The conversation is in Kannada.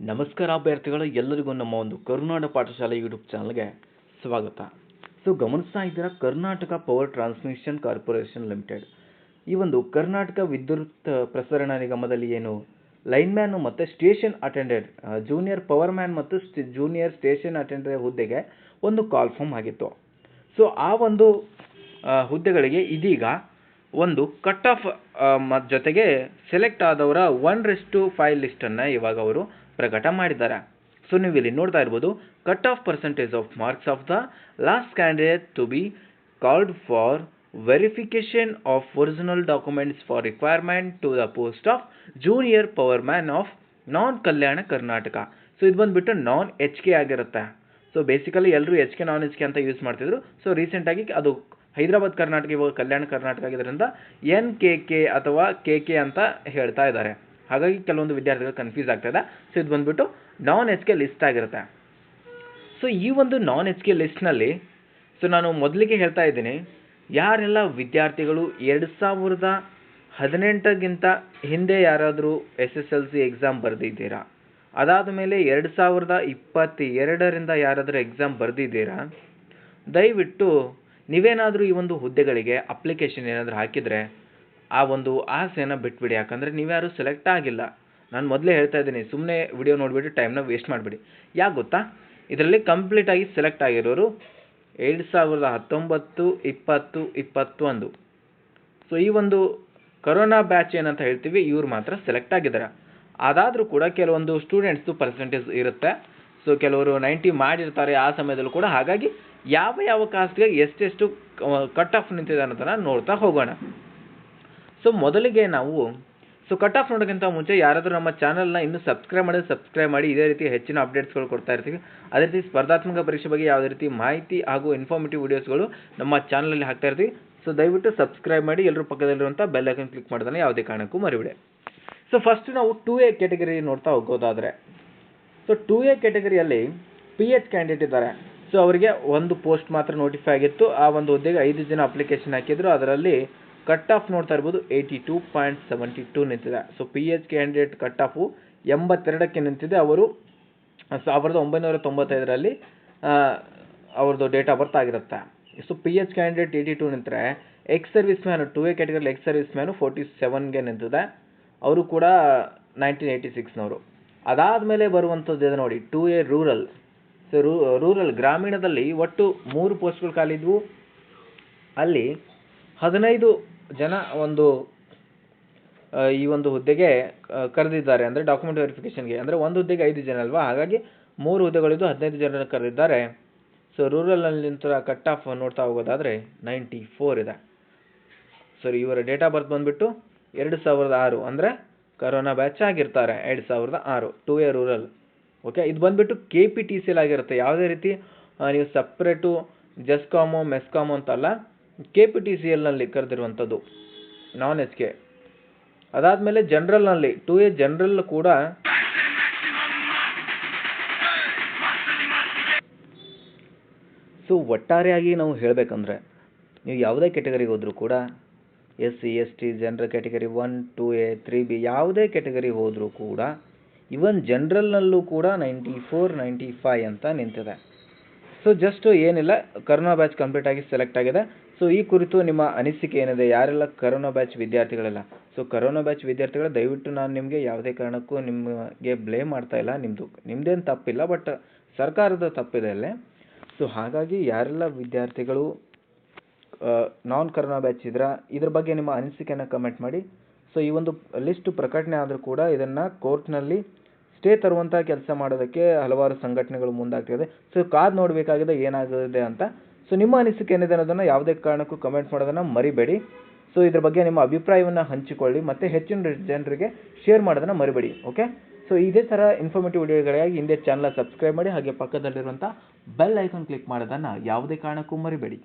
ನಮಸ್ಕಾರ ಅಭ್ಯರ್ಥಿಗಳು, ಎಲ್ಲರಿಗೂ ನಮ್ಮ ಒಂದು ಕರುನಾಡ ಪಾಠಶಾಲೆ ಯೂಟ್ಯೂಬ್ ಚಾನಲ್ಗೆ ಸ್ವಾಗತ. ಸೊ ಗಮನಿಸ್ತಾ ಇದ್ದೀರಾ, Karnataka power transmission corporation limited ಈ ಒಂದು ಕರ್ನಾಟಕ ವಿದ್ಯುತ್ ಪ್ರಸರಣ ನಿಗಮದಲ್ಲಿ ಏನು ಲೈನ್ಮ್ಯಾನು ಮತ್ತು station attended junior power man ಮತ್ತು ಜೂನಿಯರ್ ಸ್ಟೇಷನ್ ಅಟೆಂಡೆಡ್ ಹುದ್ದೆಗೆ ಒಂದು ಕಾಲ್ ಫಾರ್ಮ್ ಆಗಿತ್ತು. ಸೊ ಆ ಒಂದು ಹುದ್ದೆಗಳಿಗೆ ಇದೀಗ ಒಂದು ಕಟ್ ಆಫ್ ಜೊತೆಗೆ ಸೆಲೆಕ್ಟ್ ಆದವರ ಒನ್ ರೆಸ್ಟು ಫೈವ್ ಲಿಸ್ಟನ್ನು ಇವಾಗ ಅವರು ಪ್ರಕಟ ಮಾಡಿದ್ದಾರೆ ಸೊ ನೀವು ಇಲ್ಲಿ ನೋಡ್ತಾ ಇರ್ಬೋದು cut off percentage of marks of the last candidate to be called for verification of original documents for requirement to the post of junior power man of non Kalyana Karnataka so ಇದು ಬಂದುಬಿಟ್ಟು ನಾನ್ ಎಚ್ ಕೆ ಆಗಿರುತ್ತೆ. ಸೊ ಬೇಸಿಕಲಿ ಎಲ್ಲರೂ H K non H K ಅಂತ ಯೂಸ್ ಮಾಡ್ತಿದ್ರು. ಸೊ ರೀಸೆಂಟಾಗಿ ಅದು ಹೈದರಾಬಾದ್ ಕರ್ನಾಟಕ, ಇವಾಗ ಕಲ್ಯಾಣ ಕರ್ನಾಟಕ ಆಗಿದ್ದರಿಂದ ಎನ್ ಕೆ ಕೆ ಅಥವಾ ಕೆ ಕೆ ಅಂತ ಹೇಳ್ತಾ ಇದ್ದಾರೆ. ಹಾಗಾಗಿ ಕೆಲವೊಂದು ವಿದ್ಯಾರ್ಥಿಗಳು ಕನ್ಫ್ಯೂಸ್ ಆಗ್ತದೆ. ಸೊ ಇದು ಬಂದುಬಿಟ್ಟು ನಾನ್ ಎಚ್ ಕೆ ಲಿಸ್ಟ್ ಆಗಿರುತ್ತೆ. ಸೊ ಈ ಒಂದು ನಾನ್ ಎಚ್ ಕೆ ಲಿಸ್ಟ್ನಲ್ಲಿ ಸೊ ನಾನು ಮೊದಲಿಗೆ ಹೇಳ್ತಾ ಇದ್ದೀನಿ, ಯಾರೆಲ್ಲ ವಿದ್ಯಾರ್ಥಿಗಳು ಎರಡು ಸಾವಿರದ ಹದಿನೆಂಟಕ್ಕಿಂತ ಹಿಂದೆ ಯಾರಾದರೂ S S L C exam ಬರೆದಿದ್ದೀರಾ? ಅದಾದ ಮೇಲೆ ಎರಡು ಸಾವಿರದ ಇಪ್ಪತ್ತೆರಡರಿಂದ ಯಾರಾದರೂ ಎಕ್ಸಾಮ್ ಬರೆದಿದ್ದೀರಾ? ದಯವಿಟ್ಟು ನೀವೇನಾದರೂ ಈ ಒಂದು ಹುದ್ದೆಗಳಿಗೆ ಅಪ್ಲಿಕೇಶನ್ ಏನಾದರೂ ಹಾಕಿದರೆ ಆ ಒಂದು ಆಸೆಯನ್ನು ಬಿಟ್ಬಿಡಿ. ಯಾಕಂದರೆ ನೀವ್ಯಾರು ಸೆಲೆಕ್ಟ್ ಆಗಿಲ್ಲ. ನಾನು ಮೊದಲೇ ಹೇಳ್ತಾ ಇದ್ದೀನಿ ಸುಮ್ಮನೆ ವಿಡಿಯೋ ನೋಡಿಬಿಟ್ಟು ಟೈಮ್ನ ವೇಸ್ಟ್ ಮಾಡಿಬಿಡಿ. ಯಾಕೆ ಗೊತ್ತಾ? ಇದರಲ್ಲಿ ಕಂಪ್ಲೀಟಾಗಿ ಸೆಲೆಕ್ಟ್ ಆಗಿರೋರು ಎರಡು ಸಾವಿರದ ಹತ್ತೊಂಬತ್ತು, ಇಪ್ಪತ್ತು, ಇಪ್ಪತ್ತೊಂದು. ಸೊ ಈ ಒಂದು ಕರೋನಾ ಬ್ಯಾಚ್ ಏನಂತ ಹೇಳ್ತೀವಿ, ಇವ್ರು ಮಾತ್ರ ಸೆಲೆಕ್ಟ್ ಆಗಿದ್ದಾರೆ ಅದಾದರೂ ಕೂಡ ಕೆಲವೊಂದು ಸ್ಟೂಡೆಂಟ್ಸ್ದು ಪರ್ಸೆಂಟೇಜ್ ಇರುತ್ತೆ. ಸೊ ಕೆಲವರು ನೈಂಟಿ ಮಾಡಿರ್ತಾರೆ ಆ ಸಮಯದಲ್ಲೂ ಕೂಡ. ಹಾಗಾಗಿ ಯಾವ ಯಾವ ಕಾಸ್ಟ್ಗೆ ಎಷ್ಟೆಷ್ಟು ಕಟ್ ಆಫ್ ನಿಂತಿದೆ ಅನ್ನೋದನ್ನು ನೋಡ್ತಾ ಹೋಗೋಣ. ಸೊ ಮೊದಲಿಗೆ ನಾವು ಸೊ ಕಟ್ ಆಫ್ ನೋಡೋಕ್ಕಿಂತ ಮುಂಚೆ ಯಾರಾದರೂ ನಮ್ಮ ಚಾನಲ್ನ ಇನ್ನೂ ಸಬ್ಸ್ಕ್ರೈಬ್ ಮಾಡಿದ್ರೆ ಸಬ್ಸ್ಕ್ರೈಬ್ ಮಾಡಿ ಇದೇ ರೀತಿ ಹೆಚ್ಚಿನ ಅಪ್ಡೇಟ್ಸ್ಗಳು ಕೊಡ್ತಾ ಇರ್ತೀವಿ. ಅದೇ ರೀತಿ ಸ್ಪರ್ಧಾತ್ಮಕ ಪರೀಕ್ಷೆ ಬಗ್ಗೆ ಯಾವುದೇ ರೀತಿ ಮಾಹಿತಿ ಹಾಗೂ ಇನ್ಫಾರ್ಮೇಟಿವ್ ವೀಡಿಯೋಸ್ಗಳು ನಮ್ಮ ಚಾನಲಲ್ಲಿ ಹಾಕ್ತಾ ಇರ್ತೀವಿ. ಸೊ ದಯವಿಟ್ಟು ಸಬ್ಸ್ಕ್ರೈಬ್ ಮಾಡಿ ಎಲ್ಲರೂ ಪಕ್ಕದಲ್ಲಿರುವಂಥ ಬೆಲ್ ಐಕನ್ ಕ್ಲಿಕ್ ಮಾಡಿದಾನೆ ಯಾವುದೇ ಕಾರಣಕ್ಕೂ ಮರಿಬಿಡಿ. ಸೊ ಫಸ್ಟ್ ನಾವು ಟೂ ಎ ಕ್ಯಾಟಗರಿ ನೋಡ್ತಾ ಹೋಗೋದಾದರೆ. ಸೊ ಟೂ ಎ ಕ್ಯಾಟಗರಿಯಲ್ಲಿ ಪಿ ಎಚ್ ಕ್ಯಾಂಡಿಡೇಟ್ ಇದ್ದಾರೆ. ಸೊ ಅವರಿಗೆ ಒಂದು ಪೋಸ್ಟ್ ಮಾತ್ರ ನೋಟಿಫೈ ಆಗಿತ್ತು. ಆ ಒಂದು ಹುದ್ದೆಗೆ ಐದು ಜನ ಅಪ್ಲಿಕೇಶನ್ ಹಾಕಿದ್ರು. ಅದರಲ್ಲಿ ಕಟ್ ಆಫ್ ನೋಡ್ತಾ ಇರ್ಬೋದು eighty two point seventy two ನಿಂತಿದೆ. So P H candidate cut off ಎಂಬತ್ತೆರಡಕ್ಕೆ ನಿಂತಿದೆ. ಅವರು ಸಾವಿರದ ಒಂಬೈನೂರ ತೊಂಬತ್ತೈದರಲ್ಲಿ ಅವ್ರದ್ದು ಡೇಟ್ ಆಫ್ ಬರ್ತ್ ಆಗಿರುತ್ತೆ. So P H candidate eighty two ನಿಂತರೆ ex service man two A ಕ್ಯಾಟಗರಿಲಿ ex service man forty ಸೆವೆನ್ಗೆ ನಿಂತಿದೆ. ಅವರು ಕೂಡ ನೈನ್ಟೀನ್ ಏಯ್ಟಿ ಸಿಕ್ಸ್ನವರು ಅದಾದಮೇಲೆ ಬರುವಂಥದ್ದು ಇದೆ ನೋಡಿ ಟು ಎ ರೂರಲ್ ಸೊ ರೂ ರೂರಲ್ ಗ್ರಾಮೀಣದಲ್ಲಿ ಒಟ್ಟು ಮೂರು ಪೋಸ್ಟ್ಗಳು ಖಾಲಿದ್ವು ಅಲ್ಲಿ ಹದಿನೈದು ಜನ ಒಂದು ಈ ಒಂದು ಹುದ್ದೆಗೆ ಕರೆದಿದ್ದಾರೆ ಅಂದರೆ ಡಾಕ್ಯುಮೆಂಟ್ ವೆರಿಫಿಕೇಷನ್ಗೆ ಅಂದರೆ ಒಂದು ಹುದ್ದೆಗೆ ಐದು ಜನ ಅಲ್ವಾ? ಹಾಗಾಗಿ ಮೂರು ಹುದ್ದೆಗಳಿದ್ದು ಹದಿನೈದು ಜನರನ್ನು ಕರೆದಿದ್ದಾರೆ. ಸೊ ರೂರಲ್ನಲ್ಲಿ ನಿಂತರ ಕಟ್ ಆಫ್ ನೋಡ್ತಾ ಹೋಗೋದಾದರೆ ನೈಂಟಿ ಫೋರ್ ಇದೆ. ಸರಿ ಇವರ ಡೇಟ್ ಆಫ್ ಬರ್ತ್ ಬಂದುಬಿಟ್ಟು ಎರಡು ಸಾವಿರದ ಆರು. ಅಂದರೆ ಕರೋನಾ ಬ್ಯಾಚ್ ಆಗಿರ್ತಾರೆ ಎರಡು ಸಾವಿರದ ಆರು. ಟೂ ಎ ರೂರಲ್ ಓಕೆ ಇದು ಬಂದುಬಿಟ್ಟು ಕೆ ಪಿ ಟಿ ಸಿ ಆಗಿರುತ್ತೆ. ಯಾವುದೇ ರೀತಿ ನೀವು ಸಪ್ರೇಟು ಜಸ್ಕಾಮು ಮೆಸ್ಕಾಮು ಅಂತಲ್ಲ ಕೆ ಪಿ ಟಿ ಸಿ ಎಲ್ನಲ್ಲಿ ಕರೆದಿರುವಂಥದ್ದು ನಾನ್ ಎಚ್ ಕೆ ಅದಾದಮೇಲೆ ಜನರಲ್ನಲ್ಲಿ ಟು ಎ ಜನರಲ್ ಕೂಡ ಸೊ ಒಟ್ಟಾರೆಯಾಗಿ ನಾವು ಹೇಳಬೇಕಂದ್ರೆ ನೀವು ಯಾವುದೇ ಕೆಟಗರಿಗೆ ಹೋದರೂ ಕೂಡ S C S T general category one two A three B ಯಾವುದೇ ಕ್ಯಾಟಗರಿ ಹೋದರೂ ಕೂಡ ಇವನ್ ಜನರಲ್ನಲ್ಲೂ ಕೂಡ ನೈಂಟಿ ಫೋರ್ ನೈಂಟಿ ಫೈವ್ ಅಂತ ನಿಂತಿದೆ. ಸೊ ಜಸ್ಟ್ ಏನಿಲ್ಲ, ಕರೋನಾ ಬ್ಯಾಚ್ ಕಂಪ್ಲೀಟ್ ಆಗಿ ಸೆಲೆಕ್ಟ್ ಆಗಿದೆ. ಸೊ ಈ ಕುರಿತು ನಿಮ್ಮ ಅನಿಸಿಕೆ ಏನಿದೆ? ಯಾರೆಲ್ಲ ಕರೋನಾ ಬ್ಯಾಚ್ ವಿದ್ಯಾರ್ಥಿಗಳೆಲ್ಲ? ಸೊ ಕರೋನಾ ಬ್ಯಾಚ್ ವಿದ್ಯಾರ್ಥಿಗಳು, ದಯವಿಟ್ಟು ನಾನು ನಿಮಗೆ ಯಾವುದೇ ಕಾರಣಕ್ಕೂ ನಿಮಗೆ ಬ್ಲೇಮ್ ಮಾಡ್ತಾ ಇಲ್ಲ. ನಿಮ್ಮದು ನಿಮ್ಮದೇನು ತಪ್ಪಿಲ್ಲ ಬಟ್ ಸರ್ಕಾರದ ತಪ್ಪಿದೆ ಅಲ್ಲೇ. ಸೊ ಹಾಗಾಗಿ ಯಾರೆಲ್ಲ ವಿದ್ಯಾರ್ಥಿಗಳು ನಾನ್ ಕರೋನಾ ಬ್ಯಾಚ್ ಇದ್ರ ಇದ್ರ ಬಗ್ಗೆ ನಿಮ್ಮ ಅನಿಸಿಕೆಯನ್ನು ಕಮೆಂಟ್ ಮಾಡಿ. ಸೊ ಈ ಒಂದು ಲಿಸ್ಟ್ ಪ್ರಕಟಣೆ ಆದರೂ ಕೂಡ ಇದನ್ನು ಕೋರ್ಟ್ನಲ್ಲಿ ಸ್ಟೇ ತರುವಂಥ ಕೆಲಸ ಮಾಡೋದಕ್ಕೆ ಹಲವಾರು ಸಂಘಟನೆಗಳು ಮುಂದಾಗ್ತಿದೆ. ಸೊ ಕಾದು ನೋಡಬೇಕಾಗಿದೆ ಏನಾಗಿದೆ ಅಂತ. ಸೊ ನಿಮ್ಮ ಅನಿಸಿಕೆ ಏನಿದೆ ಅನ್ನೋದನ್ನು ಯಾವುದೇ ಕಾರಣಕ್ಕೂ ಕಮೆಂಟ್ ಮಾಡೋದನ್ನು ಮರಿಬೇಡಿ. ಸೊ ಇದ್ರ ಬಗ್ಗೆ ನಿಮ್ಮ ಅಭಿಪ್ರಾಯವನ್ನು ಹಂಚಿಕೊಳ್ಳಿ, ಮತ್ತು ಹೆಚ್ಚಿನ ಜನರಿಗೆ ಶೇರ್ ಮಾಡೋದನ್ನು ಮರಿಬೇಡಿ ಓಕೆ ಸೊ ಇದೇ ಥರ ಇನ್ಫಾರ್ಮೇಟಿವ್ ವಿಡಿಯೋಗಳಿಗಾಗಿ ಹಿಂದೆ ಚಾನಲ್ ಸಬ್ಸ್ಕ್ರೈಬ್ ಮಾಡಿ, ಹಾಗೆ ಪಕ್ಕದಲ್ಲಿರುವಂಥ ಬೆಲ್ ಐಕಾನ್ ಕ್ಲಿಕ್ ಮಾಡೋದನ್ನು ಯಾವುದೇ ಕಾರಣಕ್ಕೂ ಮರಿಬೇಡಿ.